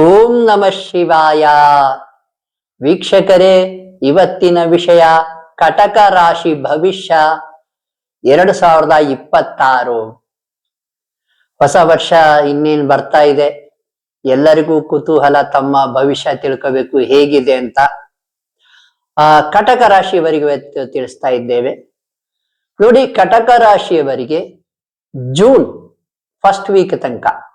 ಓಂ ನಮ ಶಿವಾಯ. ವೀಕ್ಷಕರೇ, ಇವತ್ತಿನ ವಿಷಯ ಕಟಕ ರಾಶಿ ಭವಿಷ್ಯ ಎರಡು ಸಾವಿರದ ಇಪ್ಪತ್ತಾರು. ಹೊಸ ವರ್ಷ ಇನ್ನೇನ್ ಬರ್ತಾ ಇದೆ. ಎಲ್ಲರಿಗೂ ಕುತೂಹಲ, ತಮ್ಮ ಭವಿಷ್ಯ ತಿಳ್ಕೋಬೇಕು ಹೇಗಿದೆ ಅಂತ. ಆ, ಕಟಕ ರಾಶಿಯವರಿಗೆ ತಿಳಿಸ್ತಾ ಇದ್ದೇವೆ. ನೋಡಿ, ಕಟಕ ರಾಶಿಯವರಿಗೆ ಜೂನ್ ಫಸ್ಟ್ ವೀಕ್ ತನಕ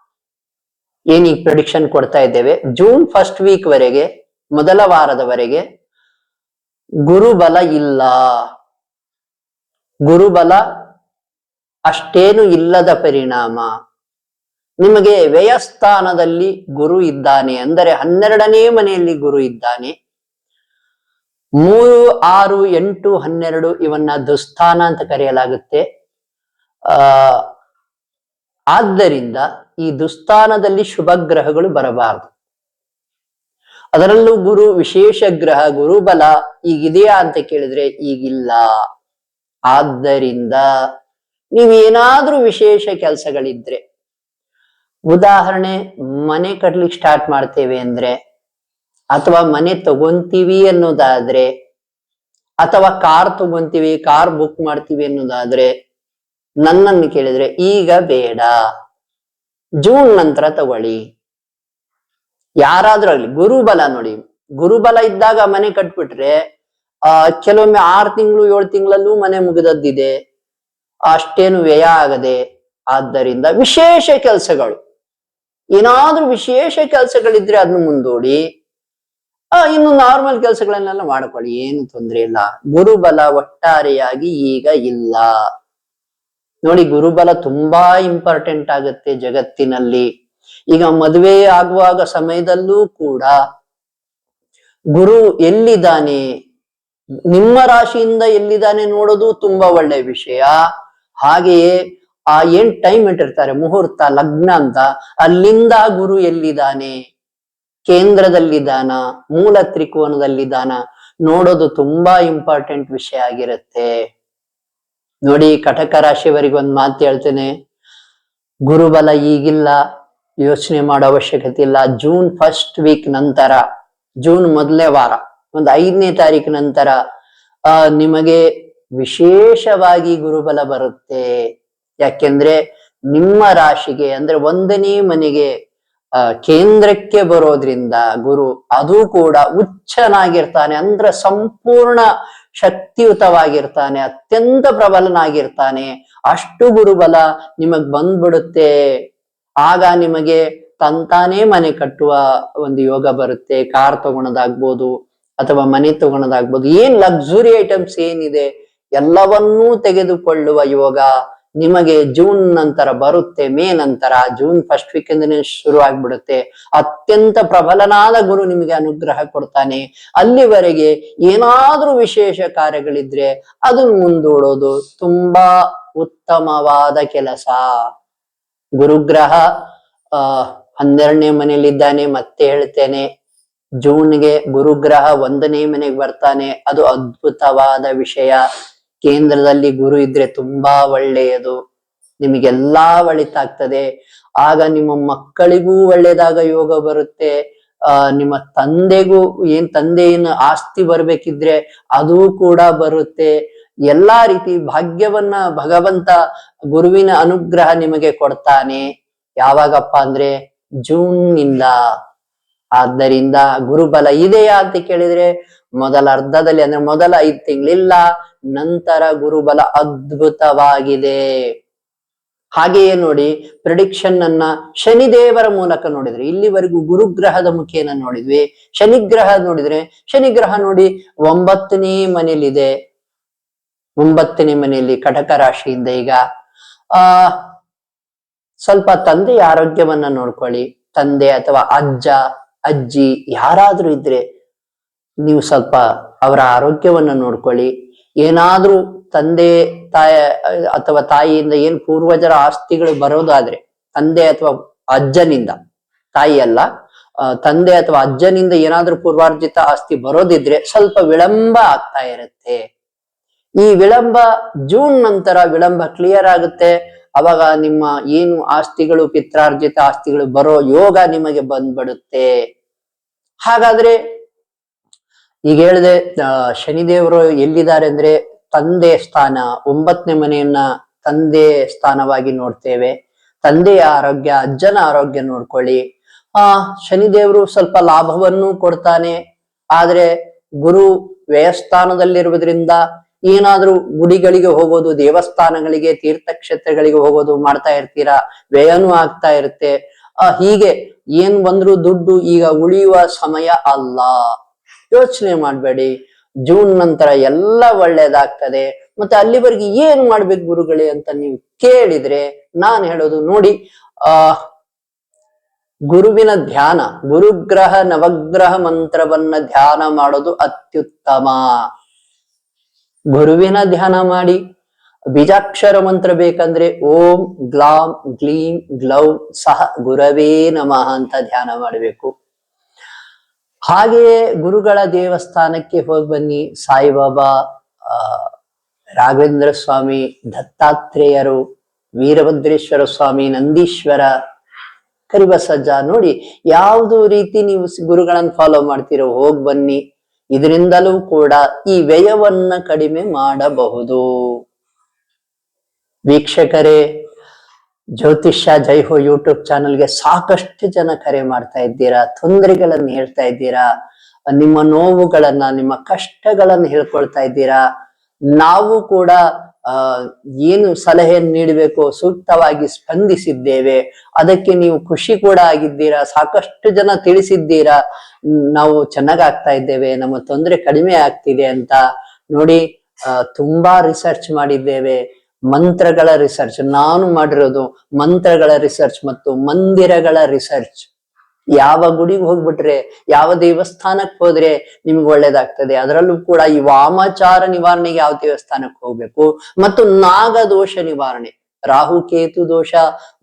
ಏನೀಗ ಪ್ರಿಡಿಕ್ಷನ್ ಕೊಡ್ತಾ ಇದ್ದೇವೆ? ಜೂನ್ ಫಸ್ಟ್ ವೀಕ್ ವರೆಗೆ, ಮೊದಲ ವಾರದವರೆಗೆ ಗುರುಬಲ ಇಲ್ಲ. ಗುರುಬಲ ಅಷ್ಟೇನು ಇಲ್ಲದ ಪರಿಣಾಮ. ನಿಮಗೆ ವ್ಯಯಸ್ಥಾನದಲ್ಲಿ ಗುರು ಇದ್ದಾನೆ, ಅಂದರೆ ಹನ್ನೆರಡನೇ ಮನೆಯಲ್ಲಿ ಗುರು ಇದ್ದಾನೆ. ಮೂರು, ಆರು, ಎಂಟು, ಹನ್ನೆರಡು ಇವನ್ನ ದುಸ್ಥಾನ ಅಂತ ಕರೆಯಲಾಗುತ್ತೆ. ಆ ಆದ್ದರಿಂದ ಈ ದುಸ್ಥಾನದಲ್ಲಿ ಶುಭ ಗ್ರಹಗಳು ಬರಬಾರದು. ಅದರಲ್ಲೂ ಗುರು, ವಿಶೇಷ ಗ್ರಹ, ಗುರುಬಲ ಈಗಿದೆಯಾ ಅಂತ ಕೇಳಿದ್ರೆ ಈಗಿಲ್ಲ. ಆದ್ದರಿಂದ ನೀವೇನಾದ್ರೂ ವಿಶೇಷ ಕೆಲಸಗಳಿದ್ರೆ, ಉದಾಹರಣೆ, ಮನೆ ಕಟ್ಲಿಕ್ಕೆ ಸ್ಟಾರ್ಟ್ ಮಾಡ್ತೇವೆ ಅಂದ್ರೆ, ಅಥವಾ ಮನೆ ತಗೊಂತೀವಿ ಅನ್ನೋದಾದ್ರೆ, ಅಥವಾ ಕಾರ್ ತಗೊಂತೀವಿ, ಕಾರ್ ಬುಕ್ ಮಾಡ್ತೀವಿ ಅನ್ನೋದಾದ್ರೆ ನನ್ನನ್ನು ಕೇಳಿದ್ರೆ, ಈಗ ಬೇಡ. ಜೂನ್ ನಂತರ ತಗೊಳ್ಳಿ. ಯಾರಾದ್ರೂ ಆಗ್ಲಿ, ಗುರುಬಲ ನೋಡಿ. ಗುರುಬಲ ಇದ್ದಾಗ ಮನೆ ಕಟ್ಬಿಟ್ರೆ, ಆ, ಕೆಲವೊಮ್ಮೆ ಆರು ತಿಂಗಳು, ಏಳು ತಿಂಗಳಲ್ಲೂ ಮನೆ ಮುಗಿದದ್ದಿದೆ. ಅಷ್ಟೇನು ವ್ಯಯ ಆಗದೆ. ಆದ್ದರಿಂದ ವಿಶೇಷ ಕೆಲಸಗಳು. ಏನಾದ್ರೂ ವಿಶೇಷ ಕೆಲಸಗಳಿದ್ರೆ ಅದನ್ನ ಮುಂದೂಡಿ. ಆ, ಇನ್ನು ನಾರ್ಮಲ್ ಕೆಲಸಗಳನ್ನೆಲ್ಲ ಮಾಡ್ಕೊಳ್ಳಿ, ಏನು ತೊಂದ್ರೆ ಇಲ್ಲ. ಗುರುಬಲ ಒಟ್ಟಾರೆಯಾಗಿ ಈಗ ಇಲ್ಲ. ನೋಡಿ ಗುರುಬಲ ತುಂಬಾ ಇಂಪಾರ್ಟೆಂಟ್ ಆಗುತ್ತೆ ಜಗತ್ತಿನಲ್ಲಿ. ಈಗ ಮದುವೆ ಆಗುವಾಗ ಸಮಯದಲ್ಲೂ ಕೂಡ ಗುರು ಎಲ್ಲಿದ್ದಾನೆ? ನಿಮ್ಮ ರಾಶಿಯಿಂದ ಎಲ್ಲಿದ್ದಾನೆ ನೋಡೋದು ತುಂಬಾ ಒಳ್ಳೆ ವಿಷಯ. ಹಾಗೆಯೇ ಆ ಏನ್ ಟೈಮ್ ಇಟ್ಟಿರ್ತಾರೆ, ಮುಹೂರ್ತ, ಲಗ್ನ ಅಂತ, ಅಲ್ಲಿಂದ ಗುರು ಎಲ್ಲಿದ್ದಾನೆ? ಕೇಂದ್ರದಲ್ಲಿದ್ದಾನ, ಮೂಲ ತ್ರಿಕೋನದಲ್ಲಿದ್ದಾನ? ನೋಡೋದು ತುಂಬಾ ಇಂಪಾರ್ಟೆಂಟ್ ವಿಷಯ ಆಗಿರುತ್ತೆ. ನೋಡಿ ಕಟಕ ರಾಶಿಯವರಿಗೆ ಒಂದು ಮಾತು ಹೇಳ್ತೇನೆ. ಗುರುಬಲ ಈಗಿಲ್ಲ, ಯೋಚನೆ ಮಾಡೋ ಅವಶ್ಯಕತೆ ಇಲ್ಲ. ಜೂನ್ ಫಸ್ಟ್ ವೀಕ್ ನಂತರ, ಜೂನ್ ಮೊದಲನೇ ವಾರ, ಒಂದು ಐದನೇ ತಾರೀಕು ನಂತರ, ಆ, ನಿಮಗೆ ವಿಶೇಷವಾಗಿ ಗುರುಬಲ ಬರುತ್ತೆ. ಯಾಕೆಂದ್ರೆ ನಿಮ್ಮ ರಾಶಿಗೆ, ಅಂದ್ರೆ ಒಂದನೇ ಮನೆಗೆ ಕೇಂದ್ರಕ್ಕೆ ಬರೋದ್ರಿಂದ ಗುರು, ಅದು ಕೂಡ ಉಚ್ಚನಾಗಿರ್ತಾನೆ ಅಂದ್ರೆ ಸಂಪೂರ್ಣ ಶಕ್ತಿಯುತವಾಗಿರ್ತಾನೆ, ಅತ್ಯಂತ ಪ್ರಬಲನಾಗಿರ್ತಾನೆ. ಅಷ್ಟು ಗುರುಬಲ ನಿಮಗ್ ಬಂದ್ಬಿಡುತ್ತೆ. ಆಗ ನಿಮಗೆ ತಂತಾನೇ ಮನೆ ಕಟ್ಟುವ ಒಂದು ಯೋಗ ಬರುತ್ತೆ. ಕಾರ್ ತಗೊಳದಾಗ್ಬೋದು ಅಥವಾ ಮನೆ ತಗೊಳೋದಾಗ್ಬೋದು. ಏನ್ ಲಕ್ಸುರಿ ಐಟಮ್ಸ್ ಏನಿದೆ? ಎಲ್ಲವನ್ನೂ ತೆಗೆದುಕೊಳ್ಳುವ ಯೋಗ. ನಿಮಗೆ ಜೂನ್ ನಂತರ ಬರುತ್ತೆ, ಮೇ ನಂತರ, ಜೂನ್ ಫಸ್ಟ್ ವೀಕ್ ಇಂದನೇ ಶುರು ಆಗ್ಬಿಡುತ್ತೆ. ಅತ್ಯಂತ ಪ್ರಬಲನಾದ ಗುರು ನಿಮಗೆ ಅನುಗ್ರಹ ಕೊಡ್ತಾನೆ. ಅಲ್ಲಿವರೆಗೆ ಏನಾದ್ರೂ ವಿಶೇಷ ಕಾರ್ಯಗಳಿದ್ರೆ ಅದನ್ನ ಮುಂದೂಡೋದು ತುಂಬಾ ಉತ್ತಮವಾದ ಕೆಲಸ. ಗುರುಗ್ರಹ, ಆ, ಹನ್ನೆರಡನೇ ಮನೆಯಲ್ಲಿದ್ದಾನೆ, ಮತ್ತೆ ಹೇಳ್ತೇನೆ. ಜೂನ್ಗೆ ಗುರುಗ್ರಹ ಒಂದನೇ ಮನೆಗೆ ಬರ್ತಾನೆ. ಅದು ಅದ್ಭುತವಾದ ವಿಷಯ. ಕೇಂದ್ರದಲ್ಲಿ ಗುರು ಇದ್ರೆ ತುಂಬಾ ಒಳ್ಳೆಯದು. ನಿಮಗೆಲ್ಲಾ ಒಳಿತಾಗ್ತದೆ. ಆಗ ನಿಮ್ಮ ಮಕ್ಕಳಿಗೂ ಒಳ್ಳೇದಾಗ ಯೋಗ ಬರುತ್ತೆ. ಆ, ನಿಮ್ಮ ತಂದೆಗೂ ಏನ್ ತಂದೆಯನ್ನು ಆಸ್ತಿ ಬರ್ಬೇಕಿದ್ರೆ ಅದು ಕೂಡ ಬರುತ್ತೆ. ಎಲ್ಲಾ ರೀತಿ ಭಾಗ್ಯವನ್ನ ಭಗವಂತ ಗುರುವಿನ ಅನುಗ್ರಹ ನಿಮಗೆ ಕೊಡ್ತಾನೆ. ಯಾವಾಗಪ್ಪ ಅಂದ್ರೆ ಜೂನ್ನಿಂದ ಆದ್ದರಿಂದ ಗುರುಬಲ ಇದೆಯಾ ಅಂತ ಕೇಳಿದ್ರೆ ಮೊದಲ ಅರ್ಧದಲ್ಲಿ ಅಂದ್ರೆ ಮೊದಲ ಐದು ತಿಂಗಳಿಲ್ಲ. ನಂತರ ಗುರುಬಲ ಅದ್ಭುತವಾಗಿದೆ. ಹಾಗೆಯೇ ನೋಡಿ ಪ್ರಿಡಿಕ್ಷನ್ ಅನ್ನ ಶನಿದೇವರ ಮೂಲಕ ನೋಡಿದ್ರೆ, ಇಲ್ಲಿವರೆಗೂ ಗುರುಗ್ರಹದ ಮುಖೇನ ನೋಡಿದ್ವಿ. ಶನಿಗ್ರಹ ನೋಡಿದ್ರೆ, ಶನಿಗ್ರಹ ನೋಡಿ ಒಂಬತ್ತನೇ ಮನೆಯಲ್ಲಿದೆ. ಒಂಬತ್ತನೇ ಮನೆಯಲ್ಲಿ ಕಟಕ ರಾಶಿಯಿಂದ ಈಗ. ಆ, ಸ್ವಲ್ಪ ತಂದೆಯ ಆರೋಗ್ಯವನ್ನ ನೋಡ್ಕೊಳ್ಳಿ. ತಂದೆ ಅಥವಾ ಅಜ್ಜ, ಅಜ್ಜಿ, ಯಾರಾದ್ರೂ ಇದ್ರೆ, ನೀವು ಸ್ವಲ್ಪ ಅವರ ಆರೋಗ್ಯವನ್ನ ನೋಡ್ಕೊಳ್ಳಿ. ಏನಾದ್ರೂ ತಂದೆ, ತಾಯ, ಅಥವಾ ತಾಯಿಯಿಂದ ಏನ್ ಪೂರ್ವಜರ ಆಸ್ತಿಗಳು ಬರೋದಾದ್ರೆ, ತಂದೆ ಅಥವಾ ಅಜ್ಜನಿಂದ, ತಾಯಿ ಅಲ್ಲ ತಂದೆ ಅಥವಾ ಅಜ್ಜನಿಂದ ಏನಾದ್ರೂ ಪೂರ್ವಾರ್ಜಿತ ಆಸ್ತಿ ಬರೋದಿದ್ರೆ ಸ್ವಲ್ಪ ವಿಳಂಬ ಆಗ್ತಾ ಇರುತ್ತೆ. ಈ ವಿಳಂಬ ಜೂನ್ ನಂತರ ವಿಳಂಬ ಕ್ಲಿಯರ್ ಆಗುತ್ತೆ. ಅವಾಗ ನಿಮ್ಮ ಏನು ಆಸ್ತಿಗಳು, ಪಿತ್ರಾರ್ಜಿತ ಆಸ್ತಿಗಳು ಬರೋ ಯೋಗ ನಿಮಗೆ ಬಂದ್ಬಿಡುತ್ತೆ. ಹಾಗಾದ್ರೆ ಈಗ ಹೇಳಿದೆ ಶನಿದೇವರು ಎಲ್ಲಿದ್ದಾರೆ ಅಂದ್ರೆ ತಂದೆ ಸ್ಥಾನ, ಒಂಬತ್ತನೇ ಮನೆಯನ್ನ ತಂದೆ ಸ್ಥಾನವಾಗಿ ನೋಡ್ತೇವೆ. ತಂದೆಯ ಆರೋಗ್ಯ, ಅಜ್ಜನ ಆರೋಗ್ಯ ನೋಡ್ಕೊಳ್ಳಿ. ಆ, ಶನಿದೇವರು ಸ್ವಲ್ಪ ಲಾಭವನ್ನು ಕೊಡ್ತಾನೆ. ಆದ್ರೆ ಗುರು ವ್ಯಯಸ್ಥಾನದಲ್ಲಿರುವುದರಿಂದ ಏನಾದ್ರೂ ಗುಡಿಗಳಿಗೆ ಹೋಗೋದು, ದೇವಸ್ಥಾನಗಳಿಗೆ, ತೀರ್ಥಕ್ಷೇತ್ರಗಳಿಗೆ ಹೋಗೋದು ಮಾಡ್ತಾ ಇರ್ತೀರಾ? ವ್ಯಯನೂ ಆಗ್ತಾ ಇರುತ್ತೆ. ಹೀಗೆ ಏನ್ ಬಂದ್ರು ದುಡ್ಡು ಈಗ ಉಳಿಯುವ ಸಮಯ ಅಲ್ಲ. ಯೋಚನೆ ಮಾಡಬೇಡಿ. ಜೂನ್ ನಂತರ ಎಲ್ಲ ಒಳ್ಳೇದಾಗ್ತದೆ. ಮತ್ತೆ ಅಲ್ಲಿವರೆಗೆ ಏನ್ ಮಾಡ್ಬೇಕು ಗುರುಗಳೇ ಅಂತ ನೀವು ಕೇಳಿದ್ರೆ ನಾನ್ ಹೇಳೋದು ನೋಡಿ, ಆ, ಗುರುವಿನ ಧ್ಯಾನ, ಗುರುಗ್ರಹ ನವಗ್ರಹ ಮಂತ್ರವನ್ನ ಧ್ಯಾನ ಮಾಡೋದು ಅತ್ಯುತ್ತಮ. ಗುರುವಿನ ಧ್ಯಾನ ಮಾಡಿ. ಬೀಜಾಕ್ಷರ ಮಂತ್ರ ಬೇಕಂದ್ರೆ ಓಂ ಗ್ಲಾಂ ಗ್ಲೀಂ ಗ್ಲೌ ಸಹ ಗುರವೇ ನಮಃ ಅಂತ ಧ್ಯಾನ ಮಾಡಬೇಕು. ಹಾಗೆಯೇ ಗುರುಗಳ ದೇವಸ್ಥಾನಕ್ಕೆ ಹೋಗಿ ಬನ್ನಿ. ಸಾಯಿಬಾಬಾ ರಾಘವೇಂದ್ರ ಸ್ವಾಮಿ, ದತ್ತಾತ್ರೇಯರು, ವೀರಭದ್ರೇಶ್ವರ ಸ್ವಾಮಿ, ನಂದೀಶ್ವರ, ಕರಿಬಸಜ್ಜ, ನೋಡಿ ಯಾವುದು ರೀತಿ ನೀವು ಗುರುಗಳನ್ನ ಫಾಲೋ ಮಾಡ್ತೀರೋ ಹೋಗಿ ಬನ್ನಿ. ಇದರಿಂದಲೂ ಕೂಡ ಈ ವ್ಯಯವನ್ನ ಕಡಿಮೆ ಮಾಡಬಹುದು. ವೀಕ್ಷಕರೇ ಜ್ಯೋತಿಷ್ಯ ಜೈ ಹೋ ಯೂಟ್ಯೂಬ್ ಚಾನಲ್ಗೆ ಸಾಕಷ್ಟು ಜನ ಕರೆ ಮಾಡ್ತಾ ಇದ್ದೀರಾ, ತೊಂದರೆಗಳನ್ನು ಹೇಳ್ತಾ ಇದ್ದೀರಾ, ನಿಮ್ಮ ನೋವುಗಳನ್ನ, ನಿಮ್ಮ ಕಷ್ಟಗಳನ್ನು ಹೇಳ್ಕೊಳ್ತಾ ಇದ್ದೀರಾ, ನಾವು ಕೂಡ ಏನು ಸಲಹೆಯನ್ನು ನೀಡಬೇಕು, ಸೂಕ್ತವಾಗಿ ಸ್ಪಂದಿಸಿದ್ದೇವೆ, ಅದಕ್ಕೆ ನೀವು ಖುಷಿ ಕೂಡ ಆಗಿದ್ದೀರಾ, ಸಾಕಷ್ಟು ಜನ ತಿಳಿಸಿದ್ದೀರಾ, ನಾವು ಚೆನ್ನಾಗಾಗ್ತಾ ಇದ್ದೇವೆ, ನಮ್ಮ ತೊಂದರೆ ಕಡಿಮೆ ಆಗ್ತಿದೆ ಅಂತ ನೋಡಿ ತುಂಬಾ ರಿಸರ್ಚ್ ಮಾಡಿದ್ದೇವೆ. ಮಂತ್ರಗಳ ರಿಸರ್ಚ್ ನಾನು ಮಾಡಿರೋದು ಮಂತ್ರಗಳ ರಿಸರ್ಚ್ ಮತ್ತು ಮಂದಿರಗಳ ರಿಸರ್ಚ್ ಯಾವ ಗುಡಿಗೆ ಹೋಗ್ಬಿಟ್ರೆ, ಯಾವ ದೇವಸ್ಥಾನಕ್ಕೆ ಹೋದ್ರೆ ನಿಮ್ಗೆ ಒಳ್ಳೇದಾಗ್ತದೆ. ಅದರಲ್ಲೂ ಕೂಡ ಈ ವಾಮಾಚಾರ ನಿವಾರಣೆಗೆ ಯಾವ ದೇವಸ್ಥಾನಕ್ಕೆ ಹೋಗ್ಬೇಕು? ಮತ್ತು ನಾಗದೋಷ ನಿವಾರಣೆ. ರಾಹು, ಕೇತು ದೋಷ,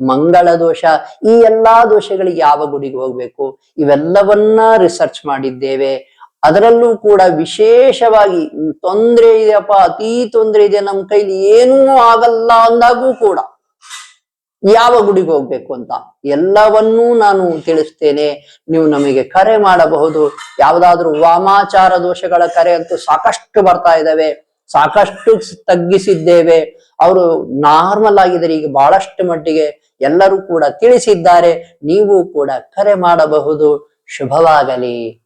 ಮಂಗಳ ದೋಷ, ಈ ಎಲ್ಲಾ ದೋಷಗಳಿಗೆ ಯಾವ ಗುಡಿಗೆ ಹೋಗ್ಬೇಕು? ಇವೆಲ್ಲವನ್ನ ರಿಸರ್ಚ್ ಮಾಡಿದ್ದೇವೆ. ಅದರಲ್ಲೂ ಕೂಡ ವಿಶೇಷವಾಗಿ ತೊಂದರೆ ಇದೆಯಪ್ಪ, ಅತಿ ತೊಂದರೆ ಇದೆ ನಮ್ಮ ಕೈಲಿ ಏನೂ ಆಗಲ್ಲ ಅಂದಾಗೂ ಕೂಡ ಯಾವ ಗುಡಿಗೆ ಹೋಗ್ಬೇಕು ಅಂತ ಎಲ್ಲವನ್ನೂ ನಾನು ತಿಳಿಸ್ತೇನೆ. ನೀವು ನಮಗೆ ಕರೆ ಮಾಡಬಹುದು. ಯಾವುದಾದ್ರೂ ವಾಮಾಚಾರ ದೋಷಗಳ ಕರೆ ಅಂತೂ ಸಾಕಷ್ಟು ಬರ್ತಾ ಇದಾವೆ ಸಾಕಷ್ಟು ತಗ್ಗಿಸಿದ್ದೇವೆ. ಅವರು ನಾರ್ಮಲ್ ಆಗಿದ್ದಾರೆ, ಈಗ ಬಹಳಷ್ಟು ಮಟ್ಟಿಗೆ ಎಲ್ಲರೂ ಕೂಡ ತಿಳಿಸಿದ್ದಾರೆ. ನೀವು ಕೂಡ ಕರೆ ಮಾಡಬಹುದು. ಶುಭವಾಗಲಿ.